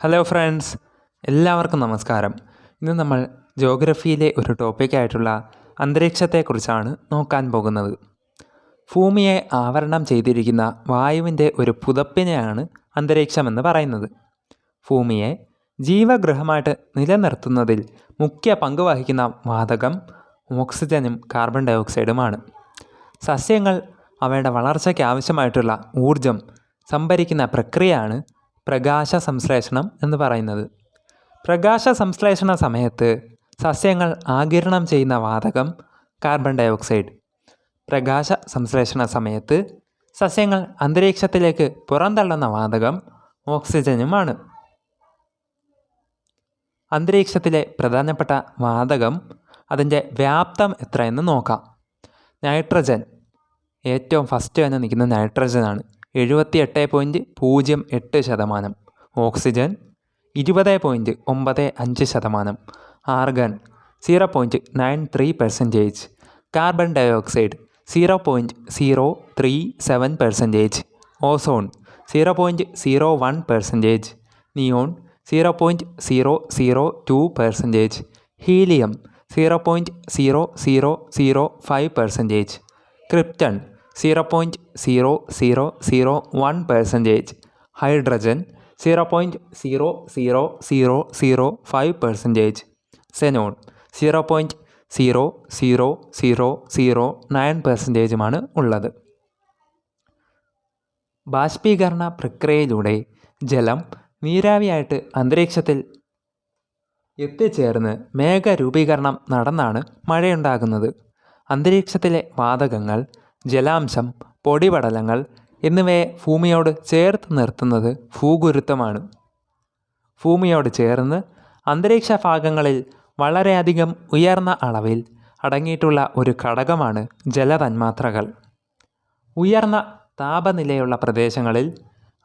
Hello friends എല്ലാവർക്കും നമസ്കാരം. ഇന്ന് നമ്മൾ ജോഗ്രഫിയിലെ ഒരു ടോപ്പിക്കായിട്ടുള്ള അന്തരീക്ഷത്തെക്കുറിച്ചാണ് നോക്കാൻ പോകുന്നത്. ഭൂമിയെ ആവരണം ചെയ്തിരിക്കുന്ന വായുവിന്റെ ഒരു പുതപ്പിനെയാണ് അന്തരീക്ഷമെന്ന് പറയുന്നത്. ഭൂമിയെ ജീവഗൃഹമായിട്ട് നിലനിർത്തുന്നതിൽ മുഖ്യ പങ്ക് വഹിക്കുന്ന വാതകം ഓക്സിജനും കാർബൺ ഡയോക്സൈഡുമാണ് സസ്യങ്ങൾ അവയുടെ വളർച്ചയ്ക്ക് ആവശ്യമായിട്ടുള്ള ഊർജം സംഭരിക്കുന്ന പ്രക്രിയയാണ് പ്രകാശ സംശ്ലേഷണം എന്ന് പറയുന്നത്. പ്രകാശ സംശ്ലേഷണ സമയത്ത് സസ്യങ്ങൾ ആകിരണം ചെയ്യുന്ന വാതകം കാർബൺ ഡയോക്സൈഡ് പ്രകാശ സംശ്ലേഷണ സമയത്ത് സസ്യങ്ങൾ അന്തരീക്ഷത്തിലേക്ക് പുറന്തള്ളുന്ന വാതകം ഓക്സിജനുമാണ്. അന്തരീക്ഷത്തിലെ പ്രധാനപ്പെട്ട വാതകം അതിന്റെ വ്യാപ്തം എത്രയെന്ന് നോക്കാം. നൈട്രജൻ. ഏറ്റവും ഫസ്റ്റ് തന്നെ നിൽക്കുന്ന നൈട്രജനാണ്. എഴുപത്തി എട്ട് പോയിന്റ് പൂജ്യം എട്ട് ശതമാനം. ഓക്സിജൻ ഇരുപത് പോയിന്റ് ഒമ്പത് അഞ്ച് ശതമാനം. Argon zero point nine three percentage carbon dioxide zero point zero three seven percentage ozone zero point zero one percentage neon zero point zero zero two percentage helium zero point zero zero zero five percentage krypton zero point zero zero zero one percentage hydrogen zero point zero zero zero zero five percentage xenon zero point zero zero zero zero nine പെർസെന്റേജുമാണ് ഉള്ളത്. ബാഷ്പീകരണ പ്രക്രിയയിലൂടെ ജലം നീരാവിയായിട്ട് അന്തരീക്ഷത്തിൽ എത്തിച്ചേർന്ന് മേഘരൂപീകരണം നടന്നാണ് മഴയുണ്ടാകുന്നത്. അന്തരീക്ഷത്തിലെ വാതകങ്ങൾ ജലാംശം പൊടിപടലങ്ങൾ എന്നിവയെ ഭൂമിയോട് ചേർത്ത് നിർത്തുന്നത് ഭൂഗുരുത്വമാണ്. ഭൂമിയോട് ചേർന്ന് അന്തരീക്ഷ ഭാഗങ്ങളിൽ വളരെയധികം ഉയർന്ന അളവിൽ അടങ്ങിയിട്ടുള്ള ഒരു ഘടകമാണ് ജലതന്മാത്രകൾ. ഉയർന്ന താപനിലയുള്ള പ്രദേശങ്ങളിൽ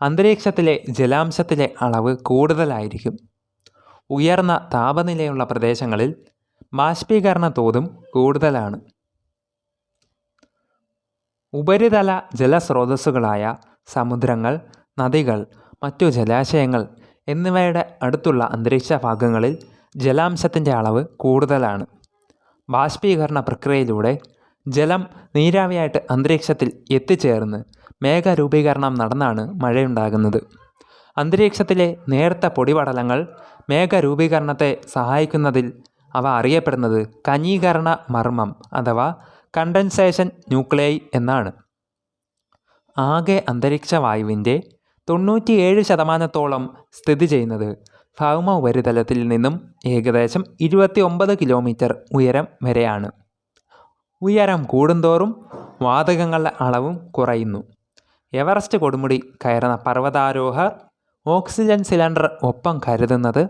അന്തരീക്ഷത്തിലെ ജലാംശത്തിലെ അളവ് കൂടുതലായിരിക്കും. ഉയർന്ന താപനിലയുള്ള പ്രദേശങ്ങളിൽ ബാഷ്പീകരണ തോതും കൂടുതലാണ്. ഉപരിതല ജലസ്രോതസ്സുകളായ സമുദ്രങ്ങൾ നദികൾ മറ്റു ജലാശയങ്ങൾ എന്നിവയുടെ അടുത്തുള്ള അന്തരീക്ഷ ഭാഗങ്ങളിൽ ജലാംശത്തിന്റെ അളവ് കൂടുതലാണ്. ബാഷ്പീകരണ പ്രക്രിയയിലൂടെ ജലം നീരാവിയായിട്ട് അന്തരീക്ഷത്തിൽ എത്തിച്ചേർന്ന് മേഘരൂപീകരണം നടന്നാണ് മഴയുണ്ടാകുന്നത്. അന്തരീക്ഷത്തിലെ നേർത്ത പൊടിപടലങ്ങൾ മേഘരൂപീകരണത്തെ സഹായിക്കുന്നതിൽ അവ അറിയപ്പെടുന്നത് കനീകരണ മർമ്മം അഥവാ കണ്ടൻസേഷൻ ന്യൂക്ലിയൈ എന്നാണ്. ആകെ അന്തരീക്ഷ വായുവിന്റെ തൊണ്ണൂറ്റിയേഴ് ശതമാനത്തോളം സ്ഥിതി ചെയ്യുന്നത് ഭൗമ ഉപരിതലത്തിൽ നിന്നും ഏകദേശം ഇരുപത്തി ഒമ്പത് കിലോമീറ്റർ ഉയരം വരെയാണ്. ഉയരം കൂടുന്തോറും വാതകങ്ങളുടെ അളവും കുറയുന്നു. എവറസ്റ്റ് കൊടുമുടി കയറുന്ന പർവതാരോഹർ ഓക്സിജൻ സിലിണ്ടർ ഒപ്പം കരുതുന്നത്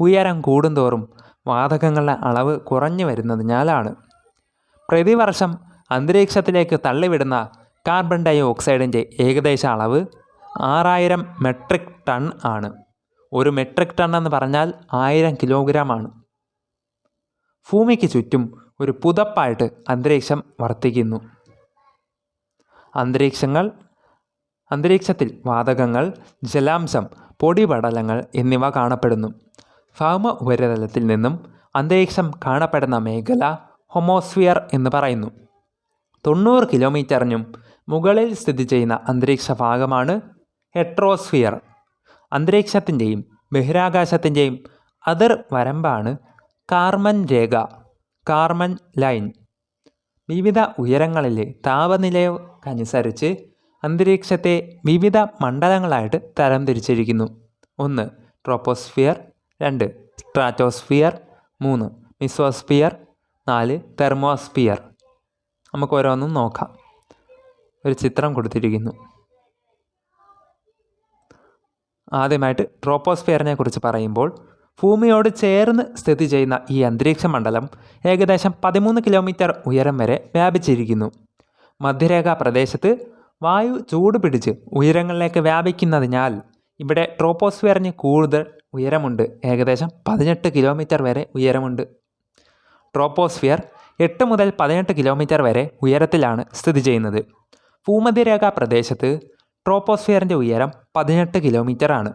ഉയരം കൂടുന്തോറും വാതകങ്ങളുടെ അളവ് കുറഞ്ഞു വരുന്നതിനാലാണ്. പ്രതിവർഷം അന്തരീക്ഷത്തിലേക്ക് തള്ളിവിടുന്ന കാർബൺ ഡൈ ഓക്സൈഡിന്റെ ഏകദേശ അളവ് ആറായിരം മെട്രിക് ടൺ ആണ്. ഒരു മെട്രിക് ടൺ എന്ന് പറഞ്ഞാൽ ആയിരം കിലോഗ്രാം ആണ്. ഭൂമിക്ക് ചുറ്റും ഒരു പുതപ്പായിട്ട് അന്തരീക്ഷം വർത്തിക്കുന്നു. അന്തരീക്ഷങ്ങൾ അന്തരീക്ഷത്തിൽ വാതകങ്ങൾ ജലാംശം പൊടിപടലങ്ങൾ എന്നിവ കാണപ്പെടുന്നു. ഭൗമ ഉപരിതലത്തിൽ നിന്നും അന്തരീക്ഷം കാണപ്പെടുന്ന മേഖല ഹൊമോസ്ഫിയർ എന്ന് പറയുന്നു. തൊണ്ണൂറ് കിലോമീറ്ററിനും മുകളിൽ സ്ഥിതി ചെയ്യുന്ന അന്തരീക്ഷ ഭാഗമാണ് ഹെട്രോസ്ഫിയർ. അന്തരീക്ഷത്തിന്റെയും ബഹിരാകാശത്തിന്റെയും അതിർ വരമ്പാണ് കാർമൻ രേഖ കാർമൻ ലൈൻ. വിവിധ ഉയരങ്ങളിലെ താപനിലയ്ക്കനുസരിച്ച് അന്തരീക്ഷത്തെ വിവിധ മണ്ഡലങ്ങളായിട്ട് തരംതിരിച്ചിരിക്കുന്നു. ഒന്ന് ട്രോപ്പോസ്ഫിയർ രണ്ട് സ്ട്രാറ്റോസ്ഫിയർ മൂന്ന് മിസോസ്ഫിയർ നാല് തെർമോസ്ഫിയർ. നമുക്ക് ഓരോന്നും നോക്കാം. ഒരു ചിത്രം കൊടുത്തിരിക്കുന്നു. ആദ്യമായിട്ട് ട്രോപ്പോസ്ഫിയറിനെ കുറിച്ച് പറയുമ്പോൾ ഭൂമിയോട് ചേർന്ന് സ്ഥിതി ചെയ്യുന്ന ഈ അന്തരീക്ഷ മണ്ഡലം ഏകദേശം പതിമൂന്ന് കിലോമീറ്റർ ഉയരം വരെ വ്യാപിച്ചിരിക്കുന്നു. മധ്യരേഖാ പ്രദേശത്ത് വായു ചൂട് പിടിച്ച് ഉയരങ്ങളിലേക്ക് വ്യാപിക്കുന്നതിനാൽ ഇവിടെ ട്രോപ്പോസ്ഫിയറിന് കൂടുതൽ ഉയരമുണ്ട്. ഏകദേശം പതിനെട്ട് കിലോമീറ്റർ വരെ ഉയരമുണ്ട്. ട്രോപ്പോസ്ഫിയർ എട്ട് മുതൽ പതിനെട്ട് കിലോമീറ്റർ വരെ ഉയരത്തിലാണ് സ്ഥിതി ചെയ്യുന്നത്. ഭൂമധ്യരേഖാ പ്രദേശത്ത് ട്രോപ്പോസ്ഫിയറിന്റെ ഉയരം പതിനെട്ട് കിലോമീറ്റർ ആണ്.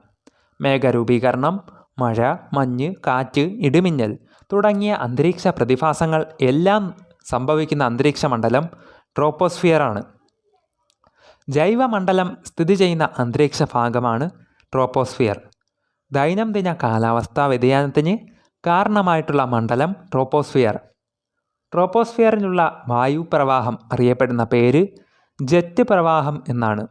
മേഘരൂപീകരണം മഴ മഞ്ഞ് കാറ്റ് ഇടിമിന്നൽ തുടങ്ങിയ അന്തരീക്ഷ പ്രതിഭാസങ്ങൾ എല്ലാം സംഭവിക്കുന്ന അന്തരീക്ഷ മണ്ഡലം ട്രോപ്പോസ്ഫിയറാണ് ജൈവമണ്ഡലം സ്ഥിതി ചെയ്യുന്ന അന്തരീക്ഷ ഭാഗമാണ് ട്രോപ്പോസ്ഫിയർ. ദൈനംദിന കാലാവസ്ഥാ വ്യതിയാനത്തിന് കാരണമായിട്ടുള്ള മണ്ഡലം ട്രോപ്പോസ്ഫിയർ. ട്രോപ്പോസ്ഫിയറിലുള്ള വായു പ്രവാഹം അറിയപ്പെടുന്ന പേര് ജെറ്റ് പ്രവാഹം എന്നാണ്.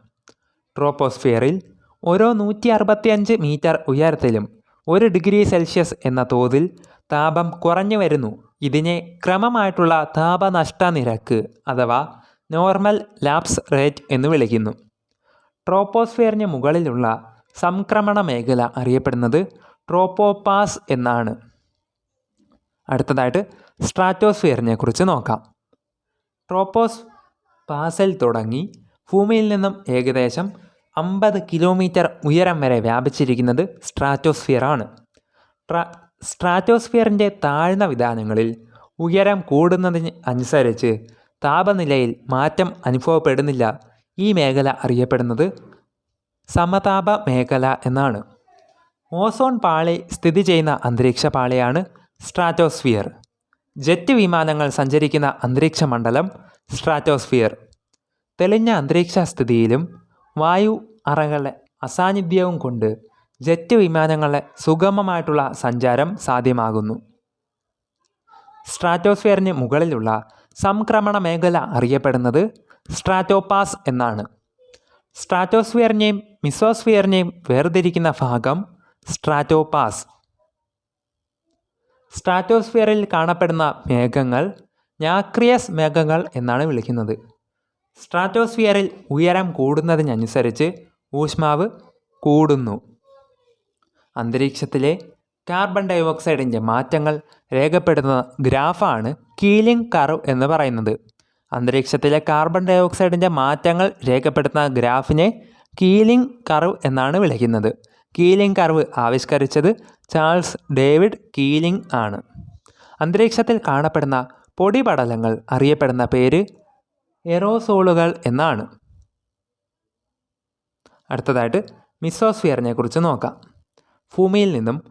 ട്രോപ്പോസ്ഫിയറിൽ ഓരോ നൂറ്റി അറുപത്തിയഞ്ച് മീറ്റർ ഉയരത്തിലും ഒരു ഡിഗ്രി സെൽഷ്യസ് എന്ന തോതിൽ താപം കുറഞ്ഞു വരുന്നു. ഇതിനെ ക്രമമായിട്ടുള്ള താപനഷ്ട നിരക്ക് അഥവാ നോർമൽ ലാപ്സ് റേറ്റ് എന്ന് വിളിക്കുന്നു. ട്രോപ്പോസ്ഫിയറിന് മുകളിലുള്ള സംക്രമണ മേഖല അറിയപ്പെടുന്നത് ട്രോപ്പോപാസ് എന്നാണ്. അടുത്തതായിട്ട് സ്ട്രാറ്റോസ്ഫിയറിനെ കുറിച്ച് നോക്കാം. ട്രോപ്പോസ് പാസൽ തുടങ്ങി ഭൂമിയിൽ നിന്നും ഏകദേശം അമ്പത് കിലോമീറ്റർ ഉയരം വരെ വ്യാപിച്ചിരിക്കുന്നത് സ്ട്രാറ്റോസ്ഫിയറാണ്. ട്രാ സ്ട്രാറ്റോസ്ഫിയറിന്റെ താഴ്ന്ന വിധാനങ്ങളിൽ ഉയരം കൂടുന്നതിന് അനുസരിച്ച് താപനിലയിൽ മാറ്റം അനുഭവപ്പെടുന്നില്ല. ഈ മേഖല അറിയപ്പെടുന്നത് സമതാപ മേഖല എന്നാണ്. ഓസോൺ പാളി സ്ഥിതി ചെയ്യുന്ന അന്തരീക്ഷ പാളിയാണ് സ്ട്രാറ്റോസ്ഫിയർ. ജെറ്റ് വിമാനങ്ങൾ സഞ്ചരിക്കുന്ന അന്തരീക്ഷ മണ്ഡലം സ്ട്രാറ്റോസ്ഫിയർ. തെളിഞ്ഞ അന്തരീക്ഷ സ്ഥിതിയിലും വായു അറകളുടെ അസാന്നിധ്യവും കൊണ്ട് ജെറ്റ് വിമാനങ്ങളുടെ സുഗമമായിട്ടുള്ള സഞ്ചാരം സാധ്യമാകുന്നു. സ്ട്രാറ്റോസ്ഫിയറിന് മുകളിലുള്ള സംക്രമണ മേഖല അറിയപ്പെടുന്നത് സ്ട്രാറ്റോപാസ് എന്നാണ്. സ്ട്രാറ്റോസ്ഫിയറിനെയും മിസോസ്ഫിയറിനെയും വേർതിരിക്കുന്ന ഭാഗം സ്ട്രാറ്റോപാസ്. സ്ട്രാറ്റോസ്ഫിയറിൽ കാണപ്പെടുന്ന മേഘങ്ങൾ ഞാക്രിയസ് മേഘങ്ങൾ എന്നാണ് വിളിക്കുന്നത്. സ്ട്രാറ്റോസ്ഫിയറിൽ ഉയരം കൂടുന്നതിനനുസരിച്ച് ഊഷ്മാവ് കൂടുന്നു. അന്തരീക്ഷത്തിലെ കാർബൺ ഡയോക്സൈഡിന്റെ മാറ്റങ്ങൾ രേഖപ്പെടുത്തുന്ന ഗ്രാഫാണ് കീലിംഗ് കർവ് എന്ന് പറയുന്നത്. അന്തരീക്ഷത്തിലെ കാർബൺ ഡയോക്സൈഡിന്റെ മാറ്റങ്ങൾ രേഖപ്പെടുത്തുന്ന ഗ്രാഫിനെ കീലിംഗ് കർവ് എന്നാണ് വിളിക്കുന്നത്. കീലിംഗ് കർവ് ആവിഷ്കരിച്ചത് ചാൾസ് ഡേവിഡ് കീലിംഗ് ആണ്. അന്തരീക്ഷത്തിൽ കാണപ്പെടുന്ന പൊടിപടലങ്ങൾ അറിയപ്പെടുന്ന പേര് എറോസോളുകൾ എന്നാണ്. അടുത്തതായിട്ട് മിസോസ്ഫിയറിനെ കുറിച്ച് നോക്കാം. ഭൂമിയിൽ നിന്നും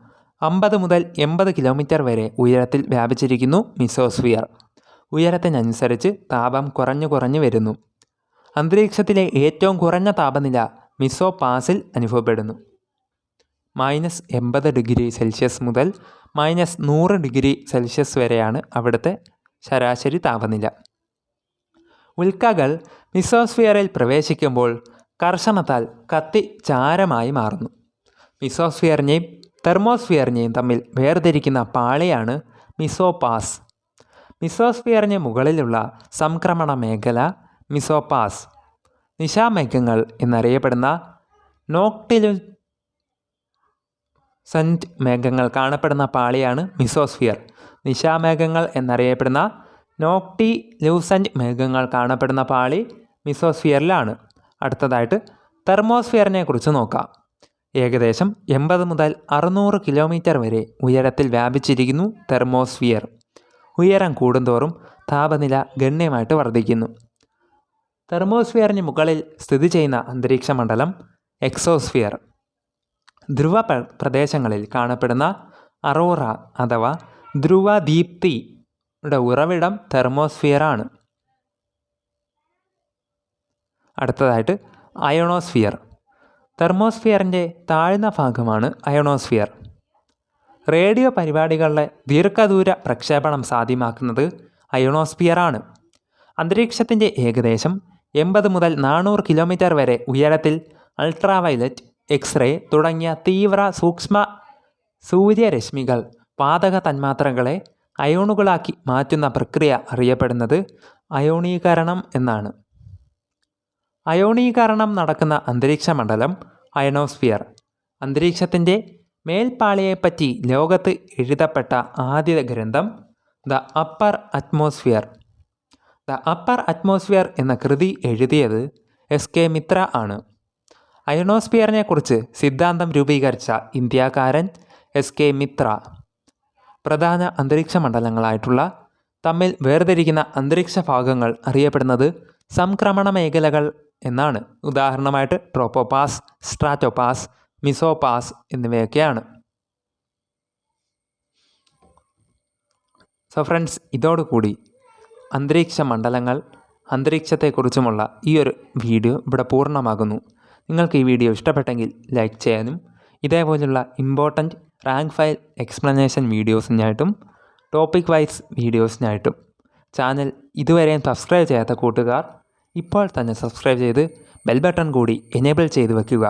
അമ്പത് മുതൽ എൺപത് കിലോമീറ്റർ വരെ ഉയരത്തിൽ വ്യാപിച്ചിരിക്കുന്നു മിസോസ്ഫിയർ. ഉയരത്തിനനുസരിച്ച് താപം കുറഞ്ഞു കുറഞ്ഞു വരുന്നു. അന്തരീക്ഷത്തിലെ ഏറ്റവും കുറഞ്ഞ താപനില മിസോ പാസിൽ അനുഭവപ്പെടുന്നു. മൈനസ് എൺപത് ഡിഗ്രി സെൽഷ്യസ് മുതൽ മൈനസ് നൂറ് ഡിഗ്രി സെൽഷ്യസ് വരെയാണ് അവിടുത്തെ ശരാശരി താപനില. ഉൽക്കകൾ മിസോസ്ഫിയറിൽ പ്രവേശിക്കുമ്പോൾ കർഷണത്താൽ കത്തി ചാരമായി മാറുന്നു. മിസോസ്ഫിയറിനെയും തെർമോസ്ഫിയറിനെയും തമ്മിൽ വേർതിരിക്കുന്ന പാളിയാണ് മിസോപാസ്. മിസോസ്ഫിയറിന് മുകളിലുള്ള സംക്രമണ മേഖല മിസോപാസ്. നിശാമേഘങ്ങൾ എന്നറിയപ്പെടുന്ന നോക്ടിലു സെന്റ് മേഘങ്ങൾ കാണപ്പെടുന്ന പാളിയാണ് മിസോസ്ഫിയർ. നിശാമേഘങ്ങൾ എന്നറിയപ്പെടുന്ന നോക്ടി ലൂസന്റ് മേഘങ്ങൾ കാണപ്പെടുന്ന പാളി മിസോസ്ഫിയറിലാണ്. അടുത്തതായിട്ട് തെർമോസ്ഫിയറിനെ കുറിച്ച് നോക്കാം. ഏകദേശം എൺപത് മുതൽ അറുന്നൂറ് കിലോമീറ്റർ വരെ ഉയരത്തിൽ വ്യാപിച്ചിരിക്കുന്നു തെർമോസ്ഫിയർ. ഉയരം കൂടുന്തോറും താപനില ഗണ്യമായിട്ട് വർദ്ധിക്കുന്നു. തെർമോസ്ഫിയറിന് മുകളിൽ സ്ഥിതി ചെയ്യുന്ന അന്തരീക്ഷ മണ്ഡലം എക്സോസ്ഫിയർ. ധ്രുവ പ്രദേശങ്ങളിൽ കാണപ്പെടുന്ന അറോറ അഥവാ ധ്രുവദീപ്തിയുടെ ഉറവിടം തെർമോസ്ഫിയറാണ്. അടുത്തതായിട്ട് അയണോസ്ഫിയർ. തെർമോസ്ഫിയറിന്റെ താഴ്ന്ന ഭാഗമാണ് അയണോസ്ഫിയർ. റേഡിയോ പരിപാടികളുടെ ദീർഘദൂര പ്രക്ഷേപണം സാധ്യമാക്കുന്നത് അയോണോസ്ഫിയറാണ്. അന്തരീക്ഷത്തിന്റെ ഏകദേശം എൺപത് മുതൽ നാനൂറ് കിലോമീറ്റർ വരെ ഉയരത്തിൽ അൾട്രാവയലറ്റ് എക്സ്റേ തുടങ്ങിയ തീവ്ര സൂക്ഷ്മ സൂര്യരശ്മികൾ വാതക തന്മാത്രകളെ അയോണുകളാക്കി മാറ്റുന്ന പ്രക്രിയ അറിയപ്പെടുന്നത് അയോണീകരണം എന്നാണ്. അയോണീകരണം നടക്കുന്ന അന്തരീക്ഷ മണ്ഡലം അയണോസ്ഫിയർ. അന്തരീക്ഷത്തിന്റെ മേൽപ്പാളിയെപ്പറ്റി ലോകത്ത് എഴുതപ്പെട്ട ആദ്യ ഗ്രന്ഥം the upper atmosphere. The upper atmosphere എന്ന കൃതി എഴുതിയത് എസ് കെ മിത്ര ആണ്. അയണോസ്ഫിയറിനെ കുറിച്ച് സിദ്ധാന്തം രൂപീകരിച്ച ഇന്ത്യക്കാരൻ എസ് കെ മിത്ര. പ്രധാന അന്തരീക്ഷ മണ്ഡലങ്ങളായിട്ടുള്ള തമ്മിൽ വേർതിരിക്കുന്ന അന്തരീക്ഷ ഭാഗങ്ങൾ അറിയപ്പെടുന്നത് സംക്രമണ മേഖലകൾ എന്നാണ്. ഉദാഹരണമായിട്ട് ട്രോപ്പോപാസ് സ്ട്രാറ്റോപാസ് മിസോപാസ് എന്നിവയൊക്കെയാണ്. സോ ഫ്രണ്ട്സ് ഇതോടുകൂടി അന്തരീക്ഷ മണ്ഡലങ്ങൾ അന്തരീക്ഷത്തെക്കുറിച്ചുമുള്ള ഈ ഒരു വീഡിയോ ഇവിടെ പൂർണമാകുന്നു. നിങ്ങൾക്ക് ഈ വീഡിയോ ഇഷ്ടപ്പെട്ടെങ്കിൽ ലൈക്ക് ചെയ്യാനും ഇതേപോലുള്ള ഇമ്പോർട്ടന്റ് റാങ്ക് ഫയൽ എക്സ്പ്ലനേഷൻ വീഡിയോസിനായിട്ടും ടോപ്പിക് വൈസ് വീഡിയോസിനായിട്ടും ചാനൽ ഇതുവരെയും സബ്സ്ക്രൈബ് ചെയ്യാത്ത കൂട്ടുകാർ ഇപ്പോൾ തന്നെ സബ്സ്ക്രൈബ് ചെയ്ത് ബെൽ ബട്ടൺ കൂടി എനേബിൾ ചെയ്ത് വയ്ക്കുക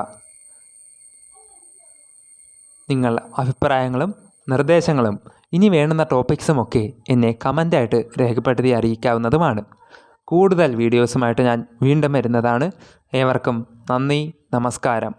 നിങ്ങൾ അഭിപ്രായങ്ങളും നിർദ്ദേശങ്ങളും ഇനി വേണ്ടുന്ന ടോപ്പിക്സുമൊക്കെ എന്നെ കമന്റായിട്ട് രേഖപ്പെടുത്തി അറിയിക്കാവുന്നതുമാണ്. കൂടുതൽ വീഡിയോസുമായിട്ട് ഞാൻ വീണ്ടും വരുന്നതാണ്. ഏവർക്കും നന്ദി നമസ്കാരം